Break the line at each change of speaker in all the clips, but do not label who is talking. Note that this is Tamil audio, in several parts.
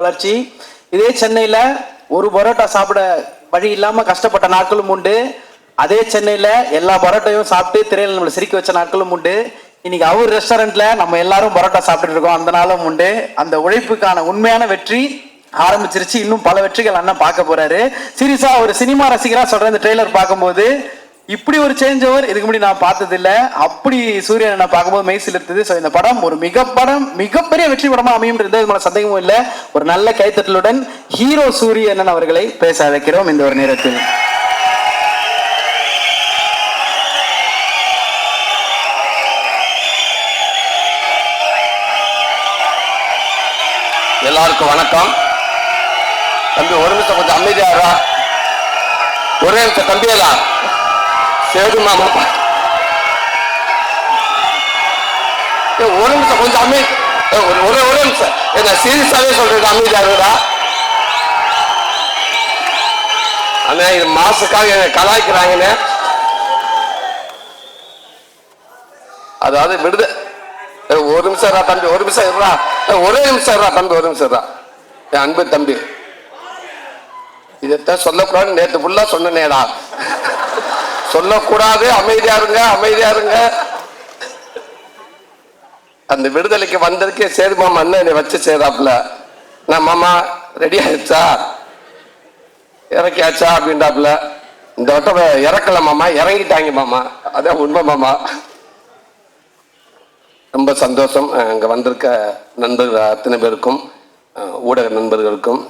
வளர்ச்சி. இதே சென்னையில ஒரு பரோட்டா சாப்பிட வழி இல்லாம கஷ்டப்பட்ட நாட்களும் உண்டு. அதே சென்னையில எல்லா பரோட்டையும் சாப்பிட்டு திரையில நம்மளை சிரிக்க வச்ச நாட்களும் உண்டு. இன்னைக்கு அவர் ரெஸ்டாரண்ட்ல நம்ம எல்லாரும் பரோட்டா சாப்பிட்டுட்டு இருக்கோம். அந்த நாளும் உண்டு. அந்த உழைப்புக்கான உண்மையான வெற்றி ஆரம்பிச்சிருச்சு. இன்னும் பல வெற்றிகள் அண்ணன் பார்க்க போறாரு. சீரியஸா ஒரு சினிமா ரசிகரா சொல்ற இந்த ட்ரெய்லர் பார்க்கும்போது இப்படி ஒரு சேஞ்ச் ஓவர் இதுக்கு முன்னாடி நான் பார்த்தது இல்ல அப்படி சூரியன் நான் பார்க்கும்போது மெய்சில் இருந்தது ஸோ இந்த படம் ஒரு மிக படம் மிகப்பெரிய வெற்றி படமா அமையும்ன்றது இதுல சந்தேகமும் இல்ல. ஒரு நல்ல கைத்தட்டலுடன் ஹீரோ சூரியன் அவர்களை பேச அழைக்கிறோம் இந்த ஒரு நேரத்தில்.
எல்லாருக்கும் வணக்கம். தம்பி ஒரு நிமிஷம் கொஞ்சம் அமைதியாரா ஒரே நிமிஷம் தம்பியலா சரி மாமா. ஒரு நிமிஷம் கொஞ்சம் அம்மி ஒரு ஒரு நிமிஷம். என்ன சீரியஸாவே சொல்றது அமைதியாருடா அண்ணா இது மாசுக்காக என்ன கலாய்க்கிறாங்கண்ணே. அதாவது விடுத. ஒரு நிமிஷம் ரா தம்பி ஒரு நிமிஷம் இருடா. ஒரே நிமிஷம் இருடா தம்பி ஒரு நிமிஷம் இருடா. என் அன்பு தம்பி. இதைத்தான் சொல்லக்கூடாது நேற்று ஃபுல்லா சொன்னேடா சொல்லக்கூடாது அமைதியா இருங்க அமைதியா இருங்க. அந்த விடுதலைக்கு வந்ததுக்கே சரி மாமா அண்ணன் என்னை வச்சு செய்றாப்புல நான் மாமா ரெடி ஆயிடுச்சா? இறக்கியாச்சா? அப்படின்றாப்புல. இந்த வட்டம் இறக்கல மாமா. இறங்கிட்டாங்க மாமா. அதான் உண்மை மாமா. ரொம்ப சந்தோஷம். இங்கே வந்திருக்க நண்பர்கள் அத்தனை பேருக்கும் ஊடக நண்பர்களுக்கும்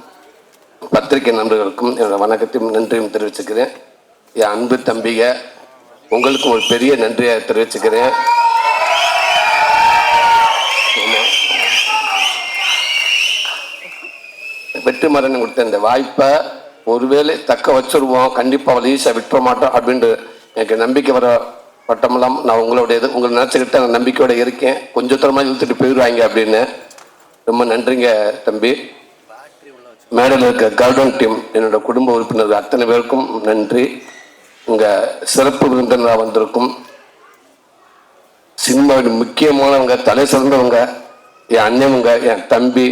பத்திரிகை நண்பர்களுக்கும் என்னோட வணக்கத்தையும் நன்றியும் தெரிவிச்சுக்கிறேன். என் அன்பு தம்பிக உங்களுக்கு ஒரு பெரிய நன்றியை தெரிவிச்சுக்கிறேன். வெற்றி மரணம் கொடுத்த இந்த வாய்ப்பை ஒருவேளை தக்க வச்சுருவோம் கண்டிப்பாக அவள் ஈஸியாக விட்டுற மாட்டோம் அப்படின்ட்டு எனக்கு நம்பிக்கை வர பட்டமெல்லாம் நான் உங்களுடையது உங்களை நினச்சிக்கிட்டு நான் நம்பிக்கையோட இருக்கேன். கொஞ்சம் தூரமாக இழுத்துட்டு போயிடுவாங்க அப்படின்னு. ரொம்ப நன்றிங்க தம்பி. மேடையில் இருக்க கார்டன் டீம் என்னோட குடும்ப உறுப்பினர் அத்தனை பேருக்கும் நன்றி. இங்கே சிறப்பு விருந்தினராக வந்திருக்கும் சினிமாவின் முக்கியமானவங்க தலை சிறந்தவங்க என் அண்ணனுங்க என் தம்பி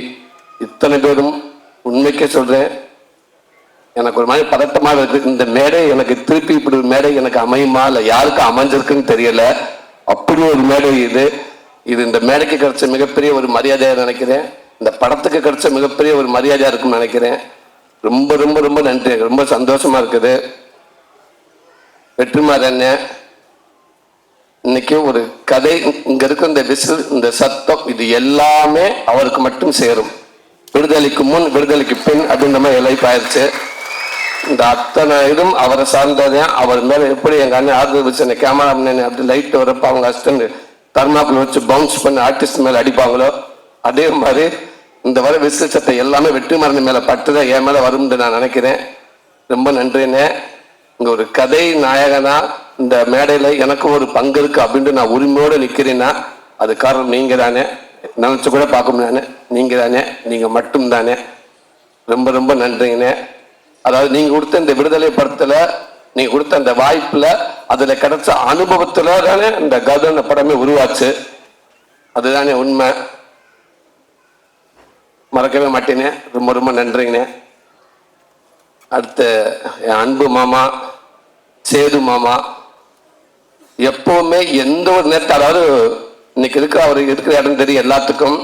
இத்தனை பேரும் உண்மைக்கே சொல்கிறேன் எனக்கு ஒரு மாதிரி பதட்டமாக இருக்குது இந்த மேடை எனக்கு திருப்பி இப்படி ஒரு மேடை எனக்கு அமையுமா? இல்லை யாருக்கு அமைஞ்சிருக்குன்னு தெரியல. அப்படி ஒரு மேடை இது. இது இந்த மேடைக்கு கிடைச்ச மிகப்பெரிய ஒரு மரியாதையாக நினைக்கிறேன். இந்த படத்துக்கு கிடைச்ச மிகப்பெரிய ஒரு மரியாதையாக இருக்கும்னு நினைக்கிறேன். ரொம்ப ரொம்ப ரொம்ப நன்றி. ரொம்ப சந்தோஷமாக இருக்குது. வெற்றிமாறன் இன்னைக்கு ஒரு கதை இங்க இருக்க இந்த விசில் இந்த சத்தம் இது எல்லாமே அவருக்கு மட்டும் சேரும். விடுதலைக்கு முன் விடுதலைக்கு பின் அப்படின்ற மாதிரி லைஃப் ஆயிடுச்சு இந்த அத்தனை இதுவும் அவரை சார்ந்ததே அவர் மேலே எப்படி எங்க அண்ணன் ஆறுதல் வச்சு அந்த கேமரா அப்படி லைட் வரப்ப அவங்க அசிஸ்டன்ட் தர்மாக்குள்ள வச்சு பவுன்ஸ் பண்ணி ஆர்டிஸ்ட் மேலே அடிப்பாங்களோ அதே மாதிரி இந்த வர விசில் சத்தம் எல்லாமே வெற்றி மரணம் பட்டு பட்டுதான் என் மேலே வரும்னு நான் நினைக்கிறேன். ரொம்ப நன்றிண்ணே. இங்க ஒரு கதை நாயகனா இந்த மேடையில எனக்கு ஒரு பங்கு இருக்கு அப்படின்ட்டு நான் உரிமையோட நிக்கிறேன்னா அது காரணம் நீங்க தானே நினைச்சு கூட பார்க்க முடியாது. நீங்க தானே நீங்க மட்டும் தானே. ரொம்ப ரொம்ப நன்றிங்கண்ணே. அதாவது நீங்க கொடுத்த இந்த விடுதலை படத்துல நீங்க கொடுத்த அந்த வாய்ப்புல அதுல கிடைச்ச அனுபவத்துல தானே இந்த கதன படமே உருவாச்சு. அதுதானே உண்மை. மறக்கவே மாட்டேனே. ரொம்ப ரொம்ப நன்றிங்கண்ணே. அடுத்து என் அன்பு மாமா சேது மாமா எப்பவுமே எந்த ஒரு நேரத்தில் அதாவது இன்னைக்கு இருக்கிற அவர் இருக்கிற இடம் தெரியும் எல்லாத்துக்கும்.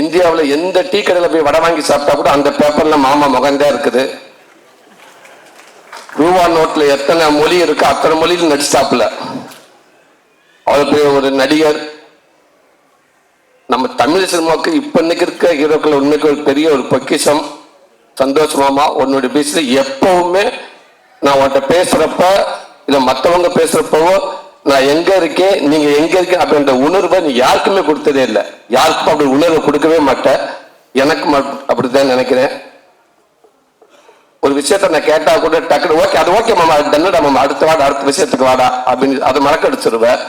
இந்தியாவில் எந்த டீ கடையில் போய் வடை வாங்கி சாப்பிட்டா கூட அந்த பேப்பர்ல மாமா முகந்தே இருக்குது. ரூபா நோட்டில் எத்தனை மொழி இருக்கோ அத்தனை மொழியில் நடிச்சாப்புல அவர் பெரிய ஒரு நடிகர். நம்ம தமிழ் சினிமாவுக்கு இப்ப இன்னைக்கு இருக்க ஹீரோக்கள் உண்மைக்கு ஒரு பெரிய ஒரு பொக்கிஷம். சந்தோஷமாமா உன்னுடைய பேசுற எப்பவுமே நான் உன்கிட்ட பேசுறப்ப இல்ல மற்றவங்க பேசுறப்பவோ நான் எங்க இருக்கேன் நீங்க எங்க இருக்கேன் அப்படின்ற உணர்வை நீ யாருக்குமே கொடுத்ததே இல்லை. யாருக்கும் அப்படி உணர்வை கொடுக்கவே மாட்டேன். எனக்கு மட்- அப்படித்தான் நினைக்கிறேன். ஒரு விஷயத்த நான் கேட்டா கூட டக்குனு ஓகே அது ஓகே மாமா அது தன்னுடா மாமா. அடுத்த வாடா அடுத்த விஷயத்துக்கு வாடா அப்படின்னு அதை மறக்கடிச்சிருவேன்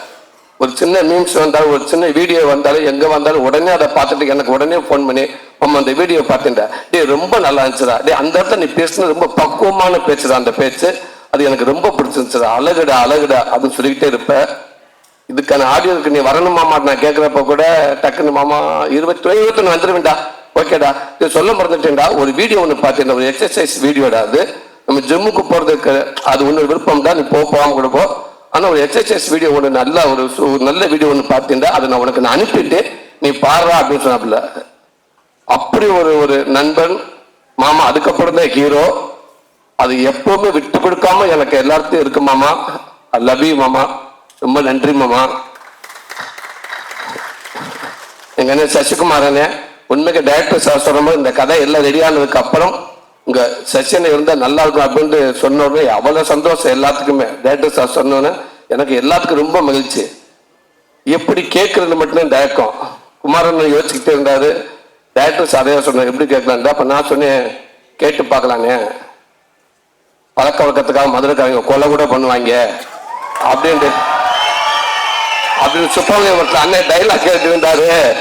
ஒரு சின்ன மீம்ஸ் வந்தாலும் ஒரு சின்ன வீடியோ வந்தாலும் எங்கே வந்தாலும் உடனே அதை பார்த்துட்டு எனக்கு உடனே ஃபோன் பண்ணி மாமா அந்த வீடியோ பார்த்துட்டா டே ரொம்ப நல்லா இருந்துச்சுடா. டே அந்த இடத்துல நீ பேசுனது ரொம்ப பக்குவமான பேச்சுடா அந்த பேச்சு. அது எனக்கு ரொம்ப பிடிச்சிருந்துச்சுடா. அழகுடா அழகுடா அப்படின்னு சொல்லிக்கிட்டே இருப்பேன் இதுக்கான ஆடியோக்கு நீ வரணும் மாமா நான் கேட்குறப்ப கூட டக்குன்னு மாமா இருபத்தி இருபத்தொன்று வந்துருவேன்டா. ஓகேடா. இது சொல்ல மறந்துட்டேன்டா. ஒரு வீடியோ ஒன்று பார்த்தேன் ஒரு எக்ஸசைஸ் வீடியோடா அது. நம்ம ஜிம்முக்கு போகிறதுக்கு அது ஒன்று விருப்பம் தான் நீ போகாமல் கொடுப்போம் ஆனால் ஒரு எக்ஸசைஸ் வீடியோ ஒன்று நல்ல ஒரு ஒரு நல்ல வீடியோ ஒன்று பார்த்தீங்கன்னா அதை நான் உனக்கு நான் அனுப்பிட்டு நீ பாடுறா அப்படின்னு சொன்னாப்புல. அப்படி ஒரு ஒரு நண்பன் மாமா அதுக்கப்புறம் தான் ஹீரோ அது எப்பவுமே விட்டு கொடுக்காம எனக்கு எல்லாத்தையும் இருக்கு மாமா. ஐ லவ் யூ மாமா. ரொம்ப நன்றி மாமா. எங்க அண்ணன் சசிகுமார் அண்ணே உண்மைக்கு டைரக்டர் சார் சொல்லும்போது இந்த கதை எல்லாம் ரெடியானதுக்கு அப்புறம் உங்க செஷன் இருந்தா நல்லா இருக்கும் அப்படின்னு சொன்ன உடனே அவ்வளவு சந்தோஷம் எல்லாத்துக்குமே. டேரக்டர் சார் சொன்னோன்னே எனக்கு எல்லாத்துக்கும் ரொம்ப மகிழ்ச்சி. எப்படி கேட்கறது மட்டும்தான் தயக்கம் குமாரன் யோசிச்சுக்கிட்டே இருந்தாரு. டேரக்டர்ஸ் அதே சொன்னார் எப்படி கேட்கலான்டா அப்ப நான் சொன்னேன் கேட்டு பார்க்கலானே. பழக்க வழக்கத்துக்காக மதுரைக்காரங்க கொலை கூட பண்ணுவாங்க. அப்படின்ட்டு. அப்படின்னு சுப்பிரமணியபுரத்தில் அண்ணன் டைலாக் கேட்டு இருந்தாரு.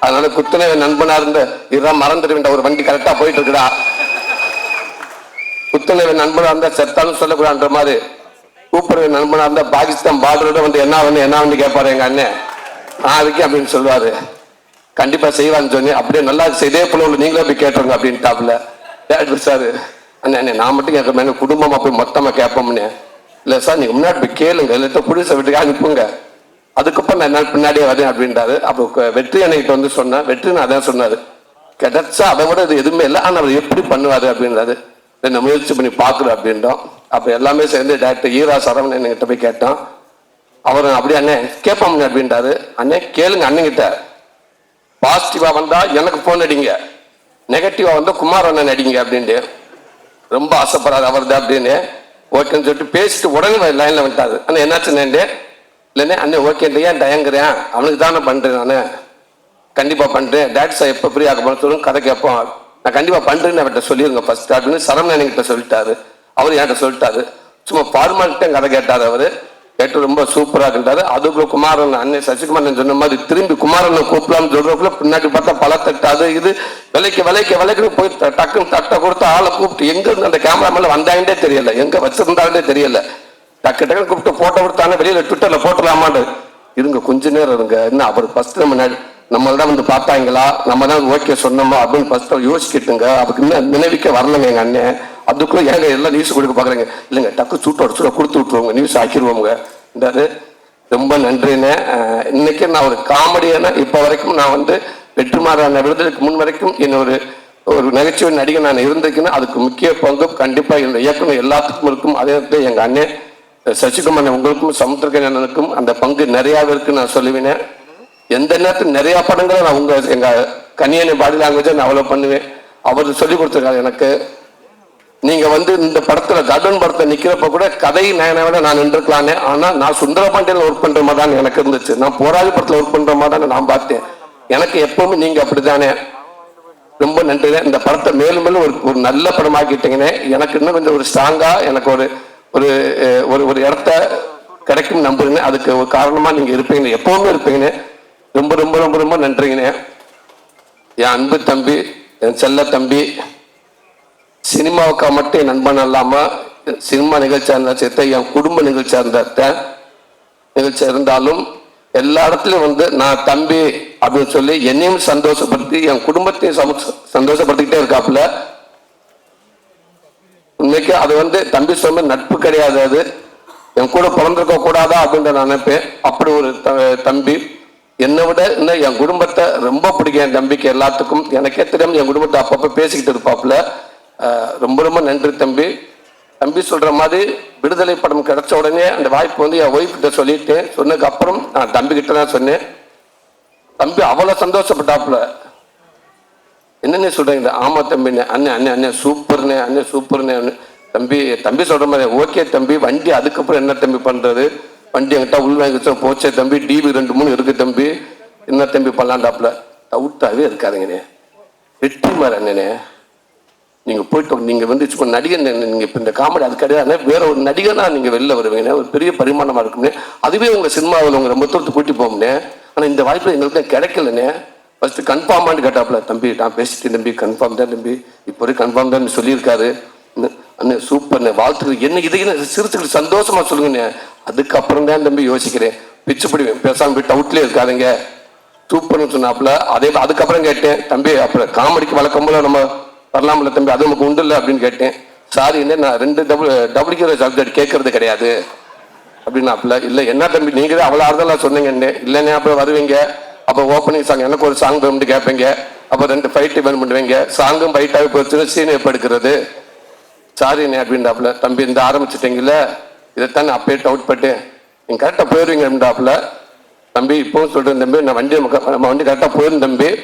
அதனால குத்துனை நண்பனா இருந்து இதுதான் மறந்துட்டு ஒரு வண்டி கரெக்டா போயிட்டு இருக்குடா. குத்துனை நண்பனா இருந்தா செத்தாலும் சொல்லக்கூடாதுன்ற மாதிரி கூப்பிடுற நண்பனா இருந்தா பாகிஸ்தான் பார்டரோட வந்து என்ன வந்து என்ன வந்து கேட்பாரு எங்க அண்ணன் நாளைக்கு அப்படின்னு சொல்லுவாரு. கண்டிப்பா செய்வான்னு சொன்னி அப்படியே நல்லா இதே போல உள்ள நீங்களே போய் கேட்டுருங்க அப்படின்ட்டாப்புல. Director sir. அண்ணே அண்ணே நான் மட்டும் கேட்குற மாதிரி குடும்பமா போய் மொத்தமா கேட்போம்னு. இல்ல சார் நீங்க முன்னாடி போய் கேளுங்க. இல்லாட்ட புடிச வீட்டுக்கு அனுப்புங்க. அதுக்கப்புறம் நான் என்ன பின்னாடியே வரேன் அப்படின்றாரு. அப்போ வெற்றி அன்னைக்கிட்ட வந்து சொன்னேன் வெற்றி நான் அதான் சொன்னாரு. கிடைச்சா அதை விட இது எதுவுமே இல்லை. ஆனால் அவர் எப்படி பண்ணுவாரு அப்படின்றாரு. நான் முயற்சி பண்ணி பார்க்குறேன் அப்படின்றோம் அப்போ எல்லாமே சேர்ந்து டேரக்டர் ஈரா சரவணன் என்கிட்ட போய் கேட்டான். அவர் அப்படியே அண்ணே கேட்போம் அப்படின்றாரு. அண்ணே கேளுங்க அண்ணங்கிட்ட. பாசிட்டிவாக வந்தால் எனக்கு ஃபோன் அடிங்க. நெகட்டிவாக வந்தால் குமார் அண்ணன் அடிங்க அப்படின்ட்டு. ரொம்ப ஆசைப்படாது அவர் தான் அப்படின்னு. ஓகேன்னு சொல்லிட்டு பேசிட்டு உடனே லைனில் வந்துட்டாரு. அண்ணா என்னாச்சுன்னு இல்லைண்ணே அண்ணே ஓகேன்ட்டு ஏன் டயங்குறேன் அவனுக்கு தானே பண்ணுறேன் நான். கண்டிப்பாக பண்ணுறேன் டேட் சார் எப்போ ஃப்ரீ ஆக போன சொல்லுங்க கதை கேட்போம். நான் கண்டிப்பா பண்றேன்னு அவர்கிட்ட சொல்லிருங்க. ஃபர்ஸ்ட் அப்படின்னு சரவணன் கிட்ட சொல்லிட்டாரு. அவர் என்கிட்ட சொல்லிட்டாரு. சும்மா ஃபார்மாலிட்டி கதை கேட்டார் அவரு. கேட்டு ரொம்ப சூப்பராக இருந்தாரு. அதுக்குள்ள குமாரன் அண்ணன் சசிகுமாரன் சொன்ன மாதிரி திரும்பி குமாரனை கூப்பிடலாம்னு சொல்றதுக்குள்ள பின்னாடி பார்த்தா பல தட்டாது. இது விலைக்கு விலைக்கு விலைக்கு போய் டக்குன்னு தட்டை கொடுத்து ஆளை கூப்பிட்டு எங்க இருந்து அந்த கேமரா மேல வந்தாங்கன்னே தெரியல. எங்க வச்சிருந்தாங்கன்னே தெரியல. டக்கு டக்குன்னு கூப்பிட்டு போட்டோ கொடுத்தாங்க வெளியில ட்விட்டர்ல போட்டலாமான்னு இருங்க கொஞ்ச நேரம் இருங்க. என்ன அவர் ஃபர்ஸ்ட் நம்ம நம்மள்தான் வந்து பார்த்தாங்களா நம்ம தான் ஓகே சொன்னோமா? அப்படின்னு ஃபர்ஸ்ட் யோசிக்கிட்டுங்க. அதுக்கு இன்னும் நினைவிக்க வரலங்க எங்க அண்ணன் அதுக்குள்ள ஏங்க எல்லாம் நியூஸ் கொடுக்க பார்க்குறேங்க? இல்லைங்க டக்கு சூட்டோட சூட கொடுத்து விட்டுருவோங்க. நியூஸ் ஆக்கிடுவோங்க இந்தாரு. ரொம்ப நன்றிண்ணே. இன்னைக்கு நான் ஒரு காமெடியான இப்போ வரைக்கும் நான் வந்து வெற்றிமாறான விருதுக்கு முன் வரைக்கும் என்ன ஒரு ஒரு நகைச்சுவை நடிகை நான் இருந்திருக்கேன்னா அதுக்கு முக்கிய பங்கு கண்டிப்பா இந்த இயக்குனர் எல்லாத்துக்கும் இருக்கும். அதே நேரத்தில் எங்க அண்ணன் சசிகுமார் உங்களுக்கும் சமுத்திரகன் அந்த பங்கு நிறையாவே இருக்குன்னு நான் சொல்லுவேன். எந்த நேரத்தில் நிறைய படங்களை நான் உங்க எங்க கன்னியனை பாடி லாங்குவேஜை நான் அவ்வளவு பண்ணுவேன். அவர் சொல்லி கொடுத்துருக்காரு எனக்கு. நீங்க வந்து இந்த படத்துல கர்டன் படத்தை நிக்கிறப்ப கூட கதை நயனை விட நான் நின்றுக்கலானே ஆனா நான் சுந்தரபாண்டியில் ஒர்க் பண்ற மாதிரி தான் எனக்கு இருந்துச்சு. நான் போராளி படத்துல ஒர்க் பண்ற மாதிரி தான் நான் பார்த்தேன். எனக்கு எப்பவுமே நீங்க அப்படித்தானே. ரொம்ப நன்றி இந்த படத்தை மேலும் மேலும் ஒரு ஒரு நல்ல படமாக்கிட்டீங்கன்னே. எனக்கு இன்னும் கொஞ்சம் ஒரு ஸ்ட்ராங்கா எனக்கு ஒரு ஒரு ஒரு ஒரு இடத்த கிடைக்கும் நம்புறேன்னு. அதுக்கு ஒரு காரணமா நீங்க இருப்பீங்க எப்பவுமே இருப்பீங்கன்னு ரொம்ப ரொம்ப ரொம்ப ரொம்ப நன்றிங்கண்ணே. என் அன்பு தம்பி என் செல்ல தம்பி சினிமாவுக்கா மட்டும் என் நண்பன் இல்லாமல் சினிமா நிகழ்ச்சியாக இருந்தா சேர்த்த என் குடும்ப நிகழ்ச்சியாக இருந்தா நிகழ்ச்சி இருந்தாலும் எல்லா இடத்துலையும் வந்து நான் தம்பி அப்படின்னு சொல்லி என்னையும் சந்தோஷப்படுத்தி என் குடும்பத்தையும் சந்தோஷப்படுத்திக்கிட்டே இருக்காப்புல. உண்மைக்கு அது வந்து தம்பி சொன்ன நட்பு கிடையாது அது. என் கூட பிறந்திருக்க கூடாதா அப்படின்ற நான் நினைப்பேன். அப்படி ஒரு தம்பி என்னை விட இன்னும் என் குடும்பத்தை ரொம்ப பிடிக்கும் என் தம்பிக்கு எல்லாத்துக்கும். எனக்கே தெரியாமல் என் குடும்பத்தை அப்பப்போ பேசிக்கிட்டு இருப்பாப்புல. ரொம்ப ரொம்ப நன்றி தம்பி. தம்பி சொல்கிற மாதிரி விடுதலை படம் கிடைச்ச உடனே அந்த வாய்ப்பு வந்து என் ஒய்ஃப் கிட்ட சொன்னதுக்கப்புறம் சொன்னதுக்கு அப்புறம் நான் தம்பி கிட்ட தான் சொன்னேன். தம்பி அவ்வளோ சந்தோஷப்பட்டாப்புல. என்னென்ன சொல்கிறீங்க ஆமாம் தம்பிண்ணே அண்ணே அண்ணே அண்ணே சூப்பர்ண்ணே அண்ணே சூப்பர்ண்ணே தம்பி தம்பி சொல்கிற மாதிரி ஓகே தம்பி வண்டி அதுக்கப்புறம் என்ன தம்பி பண்ணுறது வண்டி என்கிட்ட உள் போச்சே தம்பி டிவி ரெண்டு மூணு இருக்கு தம்பி. என்ன தம்பி பல்லாண்டாப்புல டவுட்டாகவே இருக்காதுங்கண்ணே. வெற்றி மாதிரி அண்ணனே. நீங்க போயிட்டு நீங்கள் வந்து இப்போ நடிகர் நீங்கள் இப்போ இந்த காமெடி அது கிடையாது வேற ஒரு நடிகனாக நீங்கள் வெளில வருவீங்க ஒரு பெரிய பரிமாணமாக இருக்கும்னே அதுவே உங்கள் சினிமாவில் உங்கள் ரொம்ப தூரத்து கூட்டி போகும்னே ஆனால் இந்த வாய்ப்பு எங்களுக்கு கிடைக்கலண்ணே. ஃபஸ்ட்டு கன்ஃபார்மான்னு கேட்டாப்புல தம்பி நான் பேசிட்டேன் தம்பி கன்ஃபார்ம் தான் தம்பி. இப்போ கன்ஃபார்ம் தான் சொல்லியிருக்காரு. அண்ணே சூப்பர்ண்ணே வாழ்த்துக்கள். என்ன இது என்ன சிரிச்சுக்கிட்டு சந்தோஷமா சொல்லுங்கண்ணே. அதுக்கப்புறம் தான் தம்பி யோசிக்கிறேன். பிச்சு பிடிவேன் பேசாம போய் டவுட்லேயே இருக்காதுங்க. சூப்பர்னு சொன்னாப்புல அதே அதுக்கப்புறம் கேட்டேன். தம்பி அப்புறம் காமெடிக்கு வழக்கம் போல நம்ம வரலாம்ல தம்பி அது நமக்கு உண்டு இல்லை அப்படின்னு கேட்டேன். சாரி என்ன நான் ரெண்டு டபுள் டபுள் சப்ஜெக்ட் கேட்கறது கிடையாது. அப்படின்னாப்புல இல்லை என்ன தம்பி நீங்க தான் அவ்வளோ ஆறுதலாக சொன்னீங்கன்னு இல்லைண்ணே அப்புறம் வருவீங்க. அப்போ ஓப்பனிங் சாங் எனக்கு ஒரு சாங் வேணும்னு கேட்பீங்க அப்போ ரெண்டு ஃபைட் வேணும் பண்ணுவீங்க சாங்கும் ஃபைட்டாக போச்சுன்னு சீன் எப்போ எடுக்கிறது? சாரிண்ணே அப்படின்றாப்புல தம்பி இந்த ஆரம்பிச்சிட்டீங்கல்ல இதைத்தான் நான் அப்பயே டவுட் பட்டேன். நீங்கள் கரெக்டாக போயிடுவீங்க அப்படின்றாப்புல தம்பி இப்போவும் சொல்கிறேன் தம்பி நான் வண்டி நம்ம வண்டி கரெக்டாக போயிடும் தம்பி.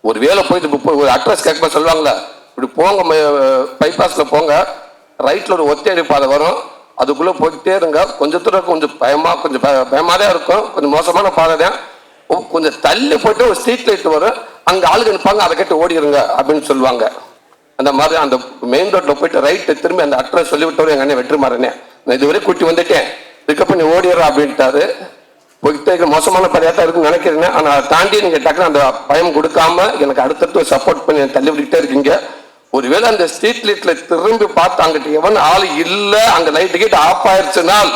ஒரு வேலை போயிட்டு ஒரு அட்ரஸ் கேட்க சொல்லுவாங்களா இப்படி போங்க பைபாஸில் போங்க. ரைட்டில் ஒரு ஒத்தையடி பாதை வரும். அதுக்குள்ளே போயிட்டே இருங்க. கொஞ்சம் தூரம் கொஞ்சம் பயமாக கொஞ்சம் பய- பயமா தான் இருக்கும். கொஞ்சம் மோசமான பாதை தான். கொஞ்சம் தள்ளி போயிட்டு ஒரு ஸ்ட்ரீட் லைட் வரும். அங்கே ஆளுங்க நிற்பாங்க அதை கேட்டு ஓடிடுங்க அப்படின்னு சொல்லுவாங்க. அந்த மாதிரி அந்த மெயின் ரோட்டில் போயிட்டு ரைட்டு திரும்பி அந்த அட்ரஸ் சொல்லிவிட்டவர் எங்கள் அண்ணன் வெற்றிமாறனே. நான் இதுவரை கூட்டி வந்துட்டேன். இதுக்கப்புறம் நீ ஓடிடுறா அப்படின்ட்டாரு. போயிட்டு மோசமான படையாக தான் இருக்குன்னு நினைக்கிறேன். ஆனால் அதை தாண்டி நீங்கள் டக்குனு அந்த பயம் கொடுக்காம எனக்கு அடுத்தடுத்து சப்போர்ட் பண்ணி தள்ளி விட்டுட்டே இருக்கீங்க. ஒருவேளை அந்த ஸ்ட்ரீட் லைட்ல திரும்பி பார்த்து அங்கிட்ட எவன் ஆள் இல்லை. அங்க லைட் கிட்ட ஆஃப் ஆயிடுச்சுனால்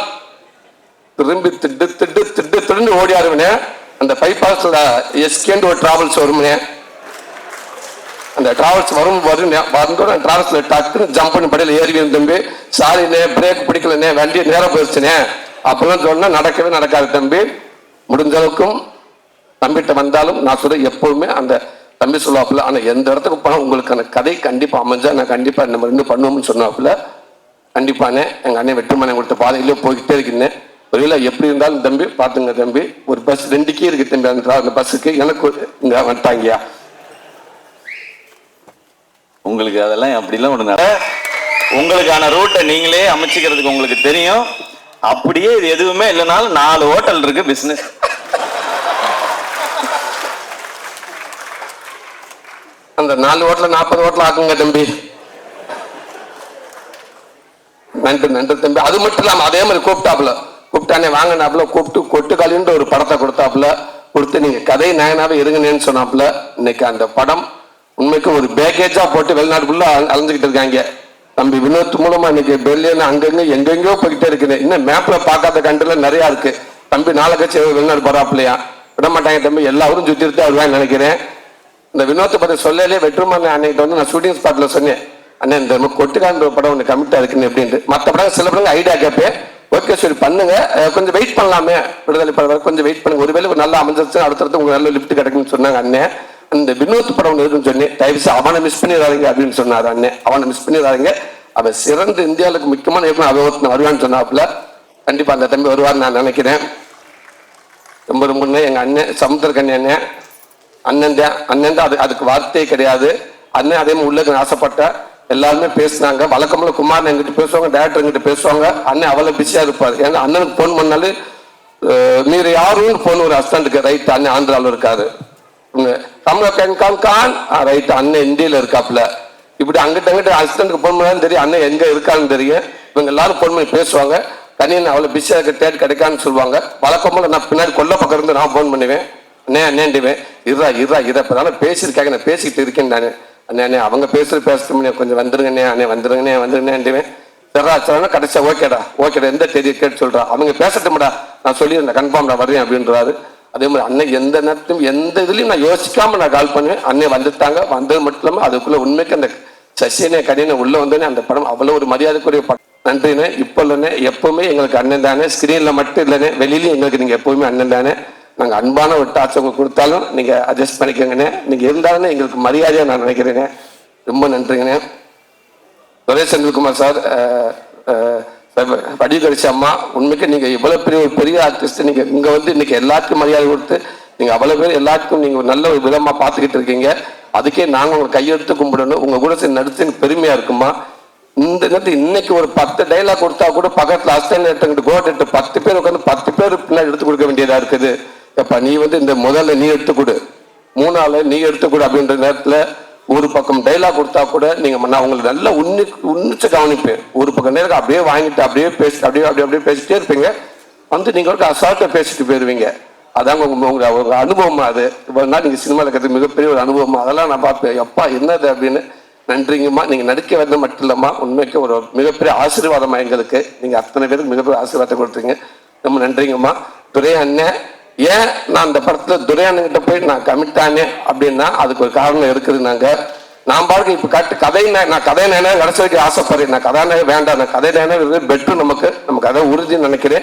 திரும்பி திட்டு திட்டு திட்டு திடுன்னு ஓடி ஆடுவனே அந்த பைபாஸ்ல எஸ்கேண்டு ஒரு டிராவல்ஸ் வரும்னே. அந்த டிராவல்ஸ் வரும் வரும் வந்தோட டிராவல்ஸ்ல டக்குன்னு ஜம்ப் பண்ணி படையில் ஏறி தம்பி. சாரிண்ணே பிரேக் பிடிக்கலண்ணே வண்டி நேரம் போயிடுச்சுனே அப்பெல்லாம் சொன்னால் நடக்கவே நடக்காது தம்பி. முடிஞ்ச அளவுக்கும் தம்பிகிட்ட வந்தாலும் நான் சொல்ல எப்பவுமே அந்த தம்பி சொல்லுவாப்புல ஆனால் எந்த இடத்துக்கு போனால் உங்களுக்கு அந்த கதை கண்டிப்பாக அமைஞ்சா நான் கண்டிப்பாக நம்ம ரெண்டு பண்ணுவோம்னு சொன்னாப்புல. கண்டிப்பானே எங்கள் அண்ணன் வெற்றிமனை கொடுத்த பாதையிலே போய்கிட்டே இருக்கேன் ஒருவேளை எப்படி இருந்தாலும் தம்பி பார்த்துங்க தம்பி ஒரு பஸ் ரெண்டுக்கே இருக்கு தம்பி அந்த பஸ்ஸுக்கு எனக்கு இங்கே வந்துட்டாங்கயா
உங்களுக்கு அதெல்லாம் அப்படிலாம் ஒன்று உங்களுக்கான ரூட்டை நீங்களே அமைச்சிக்கிறதுக்கு உங்களுக்கு தெரியும். அப்படியே இது எதுவுமே இல்லைனாலும் நாலு ஹோட்டல் இருக்கு பிசினஸ்
அந்த நாலு ஹோட்டல் நாற்பது ஹோட்டல் ஆக்குங்க தம்பி. நன்றி நன்றி தம்பி. அது மட்டும் இல்லாமல் அதே மாதிரி கூப்பிட்டாப்புல. கூப்பிட்டானே வாங்கினாப்புல கூப்பிட்டு கொட்டுக்காலின்ற ஒரு படத்தை கொடுத்தாப்புல. கொடுத்து நீங்க கதை நயனாவே இருங்கன்னு சொன்னாப்புல. இன்னைக்கு அந்த படம் உண்மைக்கு ஒரு பேக்கேஜா போட்டு வெளிநாட்டுக்குள்ள அல- அலைஞ்சுக்கிட்டு இருக்காங்க. தம்பி வினோத் மூலமா இன்னைக்கு பெல்லியன் அங்கங்க எங்கெங்கயோ போய்கிட்டே இருக்குது. இன்னும் மேப்ல பார்க்காத கண்ட்ரில நிறைய இருக்கு. தம்பி நாளை கட்சி வெளிநாடு போறாப்புலையா? விட மாட்டாங்க தம்பி. எல்லாரும் சுத்தி வருவாங்க நினைக்கிறேன். இந்த வினோத்தை பத்தி சொல்லலே வெற்றுமான அன்னைக்கு வந்து நான் ஷூட்டிங் ஸ்பாட்ல சொன்னேன். அண்ணன் இந்த நம்ம கொட்டுக்கான்ற படம் ஒன்று கமிட்டா இருக்குன்னு அப்படின்ட்டு மற்ற படம் சில படங்கள் ஐடியா கேட்பேன். ஓகே சரி பண்ணுங்க. கொஞ்சம் வெயிட் பண்ணலாமே. விடுதலை படம் கொஞ்சம் வெயிட் பண்ணுங்க. ஒருவேளை நல்லா அமைஞ்சிருச்சு அடுத்தடுத்து உங்களுக்கு நல்ல லிஃப்ட் கிடைக்குன்னு சொன்னாங்க அண்ணன் இந்த வினோத் படம் ஒன்று சொன்னேன். தயவு அவனை மிஸ் பண்ணிடாதீங்க அப்படின்னு சொன்னார் அண்ணன் அவனை மிஸ் பண்ணிடாதீங்க. அவன் சிறந்த இந்தியாவுக்கு முக்கியமான இயக்குனர் அவன் ஒருத்தன் வருவான்னு சொன்னாப்புல. கண்டிப்பா அந்த தம்பி வருவான்னு நான் நினைக்கிறேன். ரொம்ப ரொம்ப எங்க அண்ணன் சமுத்திரக்கண்ணி அண்ணன் அண்ணன் தான். அண்ணன் தான் அது அதுக்கு வார்த்தையே கிடையாது. அண்ணன் அதே மாதிரி ஆசைப்பட்ட எல்லாருமே பேசினாங்க. வழக்கம்ல குமார் எங்கிட்ட பேசுவாங்க டேரக்டர் எங்கிட்ட பேசுவாங்க. அண்ணன் அவ்வளவு பிஸியா இருப்பார். ஏன்னா அண்ணனுக்கு ஃபோன் பண்ணாலும் நீர் யாரும் ஃபோன் ஒரு அஸ்டண்டுக்கு ரைட் அண்ணன் ஆந்திராவில் இருக்காரு. தமிழ கான் கான் கான் ரைட் அண்ணன் இந்தியில இருக்காப்புல. இப்படி அங்கிட்ட அங்கிட்ட அசிஸ்டன்ட்க்கு ஃபோன் பண்ணாலும் தெரியும். அண்ணன் எங்க இருக்கான்னு தெரியும். இவங்க எல்லாரும் ஃபோன் பண்ணி பேசுவாங்க. கனியன் அவ்வளோ பிஸியாக இருக்க தேட் கிடைக்கான்னு சொல்லுவாங்க. வழக்கம்போல நான் பின்னாடி கொல்ல பக்கம் இருந்து நான் ஃபோன் பண்ணுவேன். அண்ணே அண்ணேண்டுவேன் இருறா இருறா இதை இப்பதானே பேசியிருக்காங்க நான் பேசிக்கிட்டு இருக்கேன் நான். அண்ணே அண்ணே அவங்க பேசுகிற பேசுறதுமே கொஞ்சம் வந்துருங்கண்ணே அண்ணே. வந்துருங்கண்ணே வந்துருங்கண்ணேண்டுவேன் சரிடா சரிடா. கடைசியா ஓகேடா. ஓகேடா. எந்த தேதியை கேட்டு சொல்றா? அவங்க பேசட்டும்டா. நான் சொல்லியிருந்தேன். கன்ஃபார்ம் நான் வருவேன் அப்படின்றாரு. அதே மாதிரி அண்ணன் எந்த நேரத்தையும் எந்த இதுலையும் நான் யோசிக்காம நான் கால் பண்ணுவேன். அண்ணன் வந்துட்டாங்க. வந்தது மட்டும் இல்லாமல் அதுக்குள்ள உண்மைக்கு அந்த சசியனே கடின உள்ள வந்தோடனே அந்த படம் அவ்வளவு ஒரு மரியாதைக்குரிய படம். நன்றிண்ணே. இப்போ இல்லைண்ணே. எப்பவுமே எங்களுக்கு அண்ணன் தானே. ஸ்கிரீன்ல மட்டும் இல்லைண்ணே. வெளியிலையும் எங்களுக்கு நீங்க எப்பவுமே அண்ணன் தானே. நாங்க அன்பான ஒரு டாச் உங்களுக்கு கொடுத்தாலும் நீங்க அட்ஜஸ்ட் பண்ணிக்கோங்கண்ணே. நீங்க இருந்தாலும் எங்களுக்கு மரியாதையா நான் நினைக்கிறேங்க ரொம்ப நன்றிங்கண்ணே. துரை செந்தில்குமார் சார் அஹ், அம்மா உண்மைக்கு நீங்க இவ்வளவு பெரிய ஒரு பெரிய ஆர்டிஸ்ட் நீங்க இங்க வந்து இன்னைக்கு எல்லாத்துக்கும் மரியாதை கொடுத்து நீங்க அவ்வளவு பேர் எல்லாத்துக்கும் நீங்க ஒரு நல்ல ஒரு விதமா பாத்துக்கிட்டு இருக்கீங்க. அதுக்கே நாங்க உங்களை கையெடுத்து கும்பிடணும். உங்க கூட சேர்ந்து நடிச்சு பெருமையாக பெருமையா இருக்குமா? இந்த நேரத்தில் இன்னைக்கு ஒரு பத்து டைலாக் கொடுத்தா கூட பக்கத்துல அஸ்டன் எடுத்துக்கிட்டு கோட் எடுத்து பத்து பேர் உட்காந்து பத்து பேர் பின்னாடி எடுத்து கொடுக்க வேண்டியதா இருக்குது. எப்ப நீ வந்து இந்த முதல்ல நீ எடுத்து கொடு. நீ எடுத்து கொடு அப்படின்ற நேரத்தில் ஒரு பக்கம் டைலாக் கொடுத்தா கூட நீங்க நான் உங்களுக்கு நல்லா உன்னி உன்னிச்சு கவனிப்பேன். ஒரு பக்கம் நேரம் அப்படியே வாங்கிட்டு அப்படியே பேசி அப்படியே அப்படியே அப்படியே பேசிட்டே இருப்பீங்க. வந்து நீங்க ஒரு அசால்ட்டா பேசிட்டு போயிருவீங்க. அதாங்க உங்களோட ஒரு அனுபவம் அது. இவ்வளவு நாள் நீங்க சினிமாவில் இருக்கிறது மிகப்பெரிய ஒரு அனுபவம். அதெல்லாம் நான் பார்ப்பேன். எப்பா என்னது அப்படின்னு நன்றிங்கம்மா. நீங்க நடிக்க வந்தது மட்டும் இல்லம்மா உண்மைக்கு ஒரு மிகப்பெரிய ஆசீர்வாதமா எங்களுக்கு. நீங்க அத்தனை பேருக்கு மிகப்பெரிய ஆசீர்வாதத்தை கொடுத்தீங்க. ரொம்ப நன்றிங்கம்மா. துறை அண்ணன் ஏன் நான் அந்த படத்தில் துரையானுங்கிட்ட கிட்ட போய் நான் கமிட்டானே அப்படின்னா அதுக்கு ஒரு காரணம் இருக்குது நான் பாருங்க இப்போ கட்டு கதை நான் கதை நேனா கடைசி வரைக்கும் ஆசைப்படுறேன். நான் கதாநாயகம் வேண்டாம். நான் கதை நேனா பெட்ரு நமக்கு. நமக்கு அதை உறுதின்னு நினைக்கிறேன்.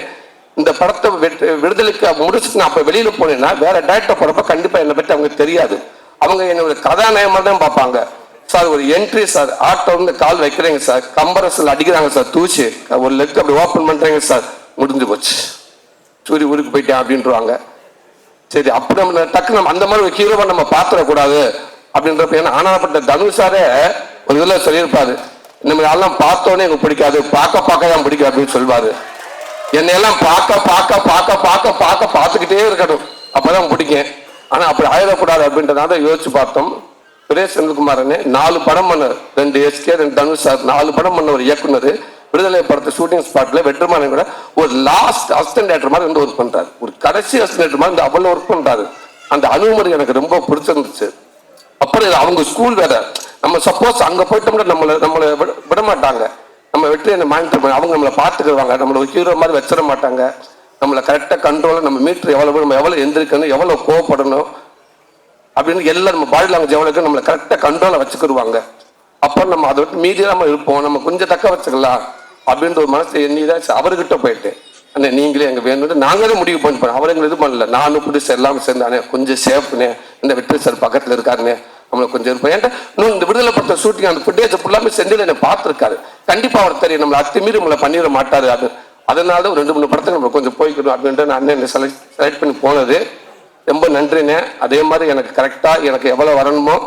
இந்த படத்தை வெற்றி- விடுதலைக்கு முடிச்சுட்டு நான் அப்போ வெளியில் போனேன்னா வேற டேரக்டர் போகிறப்ப கண்டிப்பாக என்னை பற்றி அவங்களுக்கு தெரியாது. அவங்க என்னோட கதாநாயகமாக தான் பார்ப்பாங்க. சார் ஒரு என்ட்ரி சார் ஆட்டோ வந்து கால் வைக்கிறேங்க சார். கம்பரஸில் அடிக்கிறாங்க சார். தூச்சு. ஒரு லெக் அப்படி ஓப்பன் பண்ணுறேங்க சார். முடிஞ்சு போச்சு. சூரிய ஊருக்கு போயிட்டேன் அப்படின்றாங்க சரி அப்படி நம்ம டக்கு நம்ம அந்த மாதிரி ஒரு ஹீரோவை நம்ம பார்த்துடக்கூடாது அப்படின்றப்ப ஏன்னா ஆனாப்பட்ட தனுஷாரே ஒரு இதில் சொல்லியிருப்பாரு. இந்த மாதிரி எல்லாம் பார்த்தோன்னே எனக்கு பிடிக்காது பார்க்க பார்க்க தான் பிடிக்கும் அப்படின்னு சொல்வாரு. என்னையெல்லாம் பார்க்க பார்க்க பார்க்க பார்க்க பார்க்க பார்த்துக்கிட்டே இருக்கணும். அப்பதான் பிடிக்கும். ஆனா அப்படி ஆயிடக்கூடாது அப்படின்றதால யோசிச்சு பார்த்தோம். சுரேஷ் செந்தில்குமாரனே நாலு படம் பண்ணார். ரெண்டு எஸ்கே ரெண்டு தனுஷ் சார் நாலு படம் பண்ண ஒரு இயக்குனர். விடுதலை படத்தை ஷூட்டிங் ஸ்பாட்ல வெற்றிமாறன் கூட ஒரு லாஸ்ட் அசிஸ்டன்ட் டேரக்டர் மாதிரி வந்து ஒர்க் பண்றாரு. ஒரு கடைசி அசிஸ்டன்ட் மாதிரி வந்து அவ்வளவு ஒர்க் பண்றாரு. அந்த அனுமதி எனக்கு ரொம்ப பிடிச்சிருந்துச்சு. அப்புறம் அவங்க ஸ்கூல் வேற. நம்ம சப்போஸ் அங்க போயிட்டோம்னா நம்மளை நம்மளை விட- விட மாட்டாங்க. நம்ம வெற்றி மானிட்டர் பண்ணி அவங்க நம்மளை பார்த்துக்குவாங்க. நம்மளை ஒரு ஹீரோ மாதிரி வச்சிட மாட்டாங்க. நம்மளை கரெக்டாக கண்ட்ரோல் நம்ம மீட்டர் எவ்வளவு நம்ம எவ்வளவு எந்திரிக்கணும் எவ்வளவு கோவப்படணும் அப்படின்னு எல்லாம் நம்ம பாடி லாங்குவேஜ் எவ்வளோ இருக்கு நம்மளை கரெக்டாக கண்ட்ரோலை வச்சுக்கிடுவாங்க அப்போ நம்ம அதை விட்டு மீதியாக நம்ம இருப்போம். நம்ம கொஞ்சம் தக்க வச்சுக்கலாம். அப்படின்ற ஒரு மனசு எண்ணி அவர்கிட்ட போயிட்டேன் அண்ணே நீங்களே எங்க வேணும்னு நாங்களே முடிவு பண்ணி போனோம் அவர் எங்களை இது பண்ணல. நானும் புதுசு எல்லாமே சேர்ந்தானே கொஞ்சம் சேஃப்னே இந்த வெற்றி சார் பக்கத்துல இருக்காருனே நம்மளை கொஞ்சம் இருப்போம் ஏன்டா இன்னும் இந்த விடுதலை படத்தை ஷூட்டிங் அந்த ஃபுட்டேஜ் ஃபுல்லாமே செந்தில் என்னை பார்த்துருக்காரு. கண்டிப்பா அவர் தெரியும். நம்மளை அத்துமீறி நம்மளை பண்ணிட மாட்டாரு. அது அதனால ஒரு ரெண்டு மூணு படத்துக்கு நம்ம கொஞ்சம் போய்க்கணும். அப்படின்ட்டு நான் அண்ணன் செலக்ட் செலக்ட் பண்ணி போனது. ரொம்ப நன்றிண்ணே. அதே மாதிரி எனக்கு கரெக்டாக எனக்கு எவ்வளோ வரணுமோ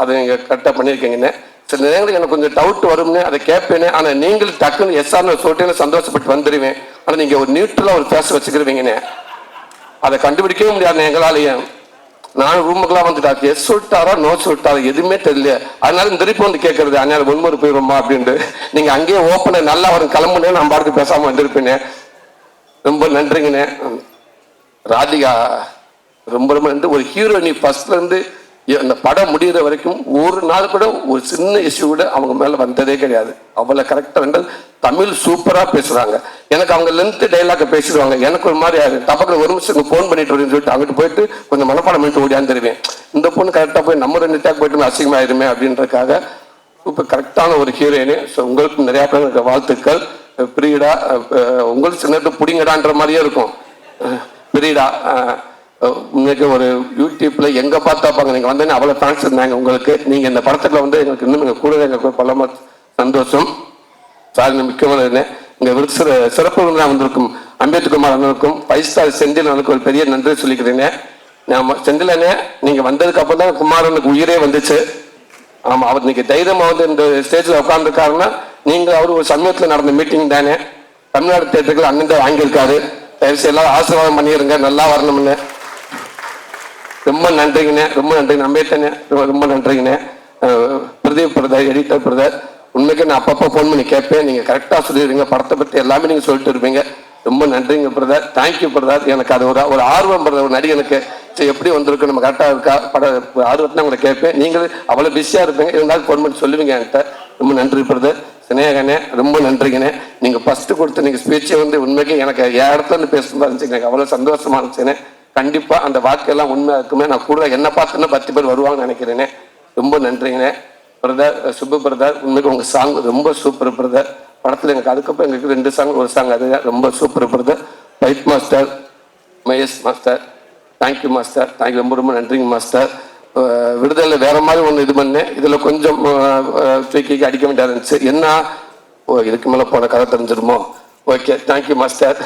அதை நீங்கள் கரெக்டாக பண்ணியிருக்கீங்கண்ணே. சில நேரங்களில் எனக்கு கொஞ்சம் டவுட் வரும்னு அதை கேட்பேனே. ஆனால் நீங்கள் டக்குன்னு எஸ்ஆர்னு சொல்லிட்டு சந்தோஷப்பட்டு வந்துடுவேன் ஆனால் நீங்கள் ஒரு நியூட்ரலாக ஒரு பேச வச்சுக்கிருவீங்கண்ணே அதை கண்டுபிடிக்கவே முடியாது எங்களாலேயும். நானும் ரூமுக்குலாம் வந்துட்டா எஸ் சொல்லிட்டாரா நோ சொல்லிட்டாரா எதுவுமே தெரியல. அதனால இந்த திருப்பி வந்து கேட்கறது அதனால முன்முறை போயிடுமா அப்படின்ட்டு. நீங்கள் அங்கேயே ஓப்பனை நல்லா வரும் கிளம்புனே நான் பாட்டுக்கு பேசாமல் வந்திருப்பேனே. ரொம்ப நன்றிங்கண்ணே. ராதிகா ரொம்ப ரொம்ப நன்றி. ஒரு ஹீரோயினி ஃபர்ஸ்ட்லேருந்து இந்த அந்த படம் முடிகிற வரைக்கும் ஒரு நாள் கூட ஒரு சின்ன இஷ்யூ கூட அவங்க மேலே வந்ததே கிடையாது. அவ்வளோ கரெக்டாக வந்து தமிழ் சூப்பராக பேசுகிறாங்க எனக்கு அவங்க லென்த்து டைலாக பேசிடுவாங்க. எனக்கு ஒரு மாதிரி ஆகும் டபக்குல ஒரு நிமிஷம் ஃபோன் பண்ணிட்டு வரேன்னு சொல்லிட்டு அங்கிட்டு போயிட்டு கொஞ்சம் மனப்பாடம் பண்ணிட்டு ஓடியாந்துருவேன் இந்த பொண்ணு கரெக்டாக போய் நம்ம ரெண்டு டேக் போயிட்டு அசிங்கமாயிருமே அப்படின்றதுக்காக இப்போ கரெக்டான ஒரு ஹீரோயினு ஸோ உங்களுக்கு நிறையா பேருக்கு வாழ்த்துக்கள். பிரியடா உங்களுக்கு சின்ன பிடிங்கடான்ற மாதிரியே இருக்கும். அஹ், பிரியடா இன்னைக்கு ஒரு யூடியூப்ல எங்க பார்த்தா பாருங்க. நீங்க வந்தேன்னு அவ்வளவு தேங்க்ஸ் இருந்தாங்க உங்களுக்கு. நீங்க இந்த படத்துல வந்து எங்களுக்கு இன்னும் நீங்க கூட எங்களுக்கு பலமா சந்தோஷம். சாரி முக்கியமான இங்க விருது சிற- சிறப்பு விருந்தா வந்திருக்கும். அம்பேத்குமார் அண்ணனுக்கும் ஃபைவ் ஸ்டார் செந்தில் அண்ணனுக்கு ஒரு பெரிய நன்றி சொல்லிக்கிறேன். நான் செந்தில் அண்ணே நீங்க வந்ததுக்கு அப்புறம் தான் குமாரனுக்கு உயிரே வந்துச்சு. ஆமா அவர் இன்னைக்கு தைரியமா வந்து இந்த ஸ்டேஜ்ல உட்கார்ந்துருக்காருன்னா நீங்க அவர் ஒரு சமயத்துல நடந்த மீட்டிங் தானே. தமிழ்நாடு தேட்டருக்கு அண்ணன் தான் வாங்கியிருக்காரு. தயவு செய்து எல்லாரும் ஆசீர்வாதம் பண்ணிடுங்க நல்லா வரணும்னு. ரொம்ப நன்றிங்கண்ணே ரொம்ப நன்றி நம்பிட்டேனே ரொம்ப ரொம்ப நன்றிங்கண்ணே. பிரதீப் பிரதர் எடிட்டர் பிரதர் உண்மைக்கு நான் அப்பப்போ ஃபோன் பண்ணி கேட்பேன். நீங்கள் கரெக்டாக சொல்லிடுவீங்க படத்தை பற்றி எல்லாமே நீங்கள் சொல்லிட்டு இருப்பீங்க. ரொம்ப நன்றிங்க பிரதர். Thank you brother. எனக்கு அது ஒரு ஒரு ஆர்வம் பிரதர் ஒரு நடிகனுக்கு. சரி எப்படி வந்திருக்கு? நம்ம கரெக்டாக இருக்கா? பட ஆர்வத்தை உங்களை கேட்பேன். நீங்கள் அவ்வளோ பிஸியாக இருப்பீங்க. இருந்தாலும் ஃபோன் பண்ணி சொல்லுவீங்க என்கிட்ட. ரொம்ப நன்றி பிரதர். சினேகனே ரொம்ப நன்றிங்கண்ணே. நீங்கள் ஃபஸ்ட்டு கொடுத்த நீங்கள் ஸ்பீச்சை வந்து உண்மைக்கு எனக்கு என் இடத்துல இருந்து பேசும்போது இருந்துச்சு. எனக்கு அவ்வளோ சந்தோஷமா இருந்துச்சுண்ணே. கண்டிப்பாக அந்த வாக்கெல்லாம் உண்மை இருக்குமே. நான் கூட என்ன பார்த்துன்னா பத்து பேர் வருவாங்கன்னு நினைக்கிறேனே. ரொம்ப நன்றிங்கண்ணே பிரதர் சுப்பு பிரதர் உண்மைக்கு உங்கள் சாங் ரொம்ப சூப்பர் பிரதர் படத்தில் எனக்கு அதுக்கப்புறம் எங்களுக்கு ரெண்டு சாங் ஒரு சாங் அது ரொம்ப super brother fight master Mahesh master thank you master thank you ரொம்ப ரொம்ப நன்றிங்க மாஸ்டர் அஹ் விடுதலை வேற மாதிரி ஒன்று இது பண்ணேன். இதில் கொஞ்சம் தூக்கி அடிக்க வேண்டியது இருந்துச்சு. என்ன? ஓ இதுக்கு மேலே போன கதை தெரிஞ்சிருமோ? ஓகே தேங்க்யூ மாஸ்டர்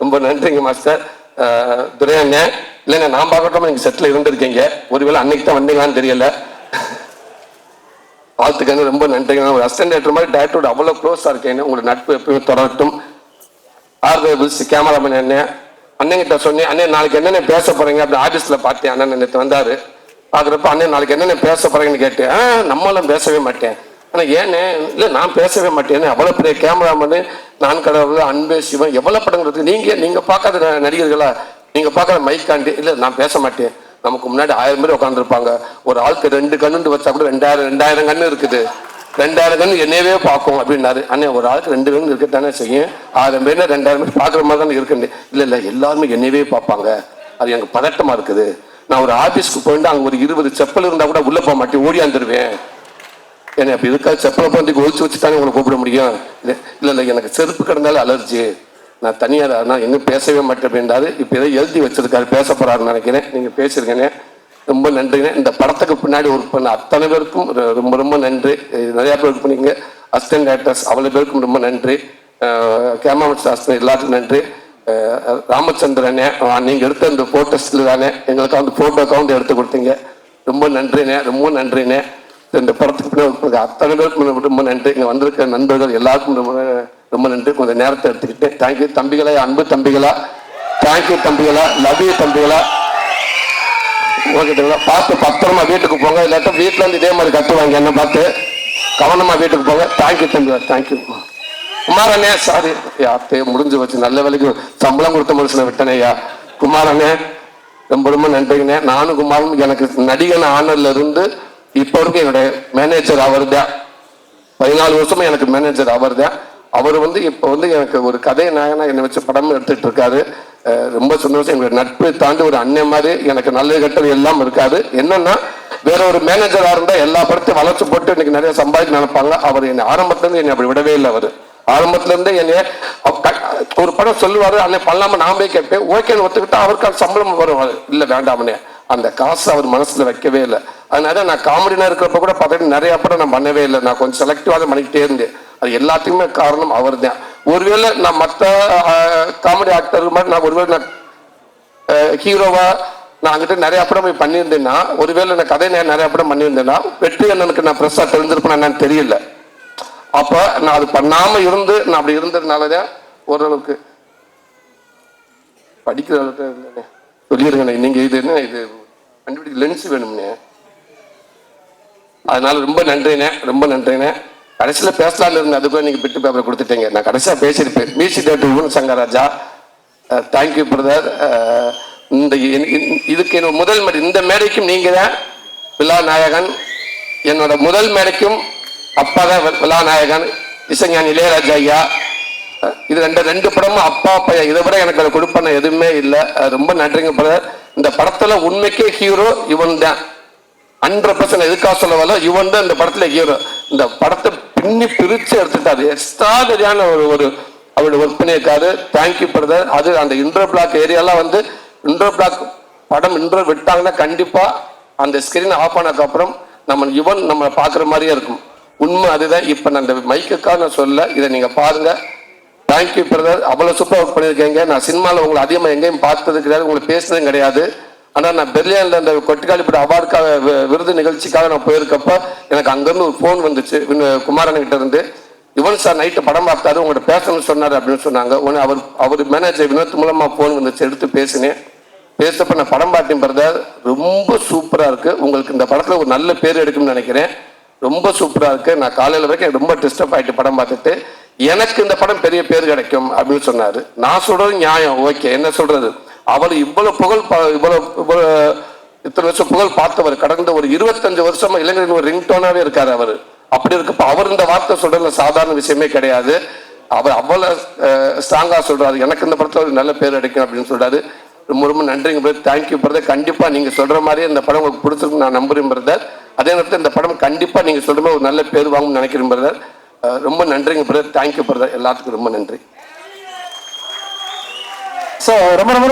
ரொம்ப நன்றிங்க மாஸ்டர் துரை அண்ணன் இல்லைங்க நான் பார்க்கட்டும் நீங்கள் செட்டில் இருந்திருக்கீங்க. ஒருவேளை அன்னைக்கு தான் வந்தீங்களான்னு தெரியல. வாழ்த்துக்கங்க ரொம்ப நன்றிங்க. நான் ஒரு டேரக்டர் மாதிரி டேரக்டரோட அவ்வளோ க்ளோஸாக இருக்கேன் உங்களோட நட்பு எப்பயும் தொடரட்டும். ஆர்வேபிள்ஸ் கேமராமேன் அண்ணன் அண்ணன்கிட்ட சொன்னேன் அண்ணன் நாளைக்கு என்னென்ன பேச போகிறீங்க அப்படி ஆஃபீஸில் பார்த்தேன். அண்ணன் நேற்று வந்தார். பார்க்குறப்ப அண்ணன் நாளைக்கு என்னென்ன பேச போகிறேன்னு கேட்டேன். ஆ நம்மளும் பேசவே மாட்டேன். ஆனால் ஏன்னு இல்லை நான் பேசவே மாட்டேன் அவ்வளோ பெரிய கேமராமேனு நான் கடவுள் அன்பே சிவன் எவ்வளோ படங்கிறது நீங்கள் நீங்கள் பார்க்காத நடிகர்களா நீங்கள் பார்க்காத மைக்காண்டி இல்லை நான் பேச மாட்டேன். நமக்கு முன்னாடி ஆயிரம் பேர் உட்காந்துருப்பாங்க ஒரு ஆளுக்கு ரெண்டு கண்ணுண்டு வச்சா கூட ரெண்டாயிரம் ரெண்டாயிரம் கண்ணு இருக்குது. ரெண்டாயிரம் கண்ணு என்னையவே பார்க்கும் அப்படின்னாரு. அண்ணே ஒரு ஆளுக்கு ரெண்டு கண் இருக்கத்தானே செய்யும்? ஆயிரம் பேர்னா ரெண்டாயிரம் பேர் பார்க்குற மாதிரி தானே இருக்குன்னு இல்லை இல்லை எல்லாருமே என்னையவே பார்ப்பாங்க. அது எனக்கு பதட்டமாக இருக்குது. நான் ஒரு ஆஃபீஸ்க்கு போயிட்டு அங்கே ஒரு இருபது செப்பல் இருந்தால் கூட உள்ளே போக மாட்டேன் ஓடியாந்துருவேன் ஏன்னா இப்போ இதுக்காக செப்பலை போட்டு ஒழிச்சு வச்சு தானே உங்களை கூப்பிட முடியும்? இல்லை இல்லை இல்லை எனக்கு செருப்பு கிடந்தாலும் அலர்ஜி. நான் தனியாக நான் இன்னும் பேசவே மாட்டேன் அப்படின்றாரு. இப்போ ஏதோ எழுதி வச்சிருக்காரு பேச போகிறாருன்னு நினைக்கிறேன். நீங்கள் பேசியிருக்கேனே ரொம்ப நன்றிங்க. இந்த படத்துக்கு பின்னாடி ஒர்க் பண்ண அத்தனை பேருக்கும் ரொம்ப ரொம்ப நன்றி. நிறையா பேர் ஒர்க் பண்ணீங்க. அசிஸ்டன்ட் டேரக்டர்ஸ் அவ்வளோ பேருக்கும் ரொம்ப நன்றி. கேமராமேன் சாஸ்திரம் எல்லாத்துக்கும் நன்றி. ராமச்சந்திரனே நீங்கள் எடுத்த இந்த ஃபோட்டோஸில் தானே எங்களுக்கு வந்து ஃபோட்டோ கவுண்ட் எடுத்து கொடுத்தீங்க. ரொம்ப நன்றிண்ணே ரொம்ப நன்றிண்ணே இந்த படத்துக்கு பின்னாடி work அத்தனை பேருக்கு ரொம்ப நன்றி. இங்கே வந்திருக்க நண்பர்கள் எல்லாருக்கும் ரொம்ப ரொம்ப நன்றி. கொஞ்சம் நேரத்தை எடுத்துக்கிட்டு தேங்க்யூ தம்பிகளா அன்பு தம்பிகளா? தேங்க்யூ தம்பிகளா? லவ் யூ தம்பிகளா? ஓகேங்களா பார்த்து பத்திரமா வீட்டுக்கு போங்க. இல்லாட்டா வீட்டில் இருந்து இதே மாதிரி கட்டுவாங்க என்ன பார்த்து. கவனமாக வீட்டுக்கு போங்க. தேங்க்யூ தம்பிகளா. தேங்க்யூ குமாரண்ணே சாரி யார்த்தே முடிஞ்சு வச்சு நல்ல வேலைக்கு சம்பளம் கொடுத்த மனுஷனை விட்டனேயா குமாரண்ணே ரொம்ப ரொம்ப நன்றிங்கண்ணே. நானும் குமாரன் எனக்கு நடிகன் ஆனர்ல இருந்து இப்போ வரைக்கும் என்னுடைய மேனேஜர் அவர் தான் பதினாலு வருஷமா எனக்கு மேனேஜர் அவர் தான் அவர் வந்து இப்போ வந்து எனக்கு ஒரு கதை நாயனா என்னை வச்சு படம் எடுத்துட்டு இருக்காரு. ரொம்ப சந்தோஷம். எங்களுடைய நட்பை தாண்டி ஒரு அண்ணன் மாதிரி எனக்கு நல்லது கெட்டது எல்லாம் இருக்காது. என்னன்னா வேற ஒரு மேனேஜரா இருந்தா எல்லா படத்தையும் வளர்ச்சி போட்டு இன்னைக்கு நிறைய சம்பாதிக்க நினைப்பாங்க. அவர் என்னை ஆரம்பத்துல இருந்து என்னை அப்படி விடவே இல்லை அவர். ஆரம்பத்துல இருந்தே என்னைய ஒரு படம் சொல்லுவாரு அன்னை பண்ணலாம நான் போய் கேட்பேன். ஓகேன்னு ஒத்துக்கிட்டா அவருக்கு சம்பளம் வரும். இல்லை இல்ல வேண்டாமனே அந்த காசு அவர் மனசுல வைக்கவே இல்லை. அதனால நான் காமெடினா இருக்கிறப்ப கூட பார்த்துட்டு நிறைய படம் நான் பண்ணவே இல்லை. நான் கொஞ்சம் செலக்டிவாக தான் பண்ணிக்கிட்டே இருந்தேன். அது எல்லாத்துக்குமே காரணம் அவர் தான் ஒருவேளை நான் மற்ற காமெடி ஆக்டர் மாதிரி நான் ஒருவேளை நான் ஹீரோவா நான் அங்கிட்ட நிறைய படம் போய் பண்ணியிருந்தேன்னா ஒருவேளை நான் கதை நான் நிறைய படம் பண்ணியிருந்தேன்னா வெற்றி அண்ணனுக்கு நான் பெருசா தெரிஞ்சிருப்பேன் என்னன்னு தெரியல. அப்ப நான் அது பண்ணாம இருந்து நான் அப்படி இருந்ததுனாலதான் ஓரளவுக்கு படிக்கிற அளவுக்கு சொல்லிடுங்கண்ணே நீங்க இது என்ன இது கண்டுபிடிக்க லென்ஸ் வேணும்ண்ணே. அதனால ரொம்ப நன்றிண்ணே ரொம்ப நன்றிண்ணே. கடைசியில் பேசலான்னு இருந்தேன். அதுக்குள்ள நீங்கள் பிட்டு பேப்பர் கொடுத்துட்டீங்க. நான் கடைசியாக பேசியிருப்பேன். Music director Yuvan Shankar Raja. Thank you brother இந்த இதுக்கு என்னோட முதல் மேடை இந்த மேடைக்கும் நீங்கள் தான் விழா நாயகன் என்னோட முதல் மேடைக்கும் அப்பா தான் வி- விழா நாயகன் இசைஞானி இளையராஜா ஐயா. இது ரெண்டு ரெண்டு படமும் அப்பா பையன் இதை விட எனக்கு அதை கொடுப்பன எதுவுமே இல்லை. ரொம்ப நன்றிங்க பிரதர் இந்த படத்துல உண்மைக்கே ஹீரோ இவன் தான். ஹண்ட்ரட் பர்சன்ட் எதுக்காக சொல்ல வரல? இவன் தான் இந்த படத்துல ஹீரோ இந்த படத்தை பின்னி பிரிச்சு எடுத்துட்டாரு. எக்ஸ்ட்ராடரியான ஒரு ஒரு அவருடைய ஒர்க் பண்ணியிருக்காரு. தேங்க்யூ பிரதர் அது அந்த இன்டர் பிளாக் ஏரியாலாம் வந்து இன்டர் பிளாக் படம் இன்டர் விட்டாங்கன்னா கண்டிப்பா அந்த ஸ்கிரீன் ஆஃப் ஆனதுக்கு அப்புறம் நம்ம இவன் நம்ம பார்க்குற மாதிரியே இருக்கும். உண்மை அதுதான். இப்போ நான் இந்த மைக்குக்காக நான் சொல்ல இதை நீங்க பாருங்க. தேங்க்யூ பிரதர் அவ்வளோ சூப்பர் ஒர்க் பண்ணியிருக்கீங்க நான் சினிமாவில் உங்களை அதிகமாக எங்கேயும் பார்த்தது கிடையாது உங்களுக்கு பேசுனதும் கிடையாது. ஆனால் நான் பெர்லியானில் அந்த கொட்டிக்காலிப்பட அவார்டுக்காக வி- விருது நிகழ்ச்சிக்காக நான் போயிருக்கப்ப எனக்கு அங்கேருந்து ஒரு ஃபோன் வந்துச்சு. குமாரன்கிட்ட இருந்து. யுவன் சார் நைட்டு படம் பார்த்தாரு. உங்கள்கிட்ட பேசணும்னு சொன்னார் அப்படின்னு சொன்னாங்க. உடனே அவர் அவர் மேனேஜர் வினோத் மூலமாக ஃபோன் வந்துச்சு. எடுத்து பேசினேன். பேசப்ப நான் படம் பார்த்தேன் பிரதர் ரொம்ப சூப்பராக இருக்குது உங்களுக்கு இந்த படத்தில் ஒரு நல்ல பேர் எடுக்கும்னு நினைக்கிறேன். ரொம்ப சூப்பராக இருக்குது நான் காலையில் வரைக்கும் ரொம்ப டிஸ்டர்ப் ஆகிட்டு படம் பார்த்துட்டு. எனக்கு இந்த படம் பெரிய பேர் கிடைக்கும் அப்படின்னு சொன்னாரு. நான் சொல்றது நியாயம் ஓகே. என்ன சொல்றது? அவர் இவ்வளவு புகழ் பா- இவ்வளவு இவ்வளவு இத்தனை வருஷம் புகழ் பார்த்தவர். கடந்த ஒரு இருபத்தஞ்சு வருஷமா இளைஞரின் ஒரு ரிங்டோனாவே இருக்காரு அவர். அப்படி இருக்கப்ப அவர் இந்த வார்த்தை சொல்றதுல சாதாரண விஷயமே கிடையாது. அவர் அவ்வளவு ஸ்ட்ராங்கா சொல்றாரு. எனக்கு இந்த படத்துல ஒரு நல்ல பேர் கிடைக்கும் அப்படின்னு சொல்றாரு. ரொம்ப ரொம்ப நன்றிங்க பிரதர் தேங்க்யூ பிரதர் கண்டிப்பா நீங்க சொல்ற மாதிரியே இந்த படம் உங்களுக்கு பிடிச்சிருக்கு நான் நம்புறேன் பிரதர் அதே நேரத்தில் இந்த படம் கண்டிப்பா நீங்க சொல்ற மாதிரி ஒரு நல்ல பேர் வாங்கும்னு நினைக்கிறேன் பிரதர் ரொம்ப நன்றிங்க பிரதர் தேங்க்யூ பிரதர் எல்லாத்துக்கும் ரொம்ப நன்றி.
ஸோ ரொம்ப ரொம்ப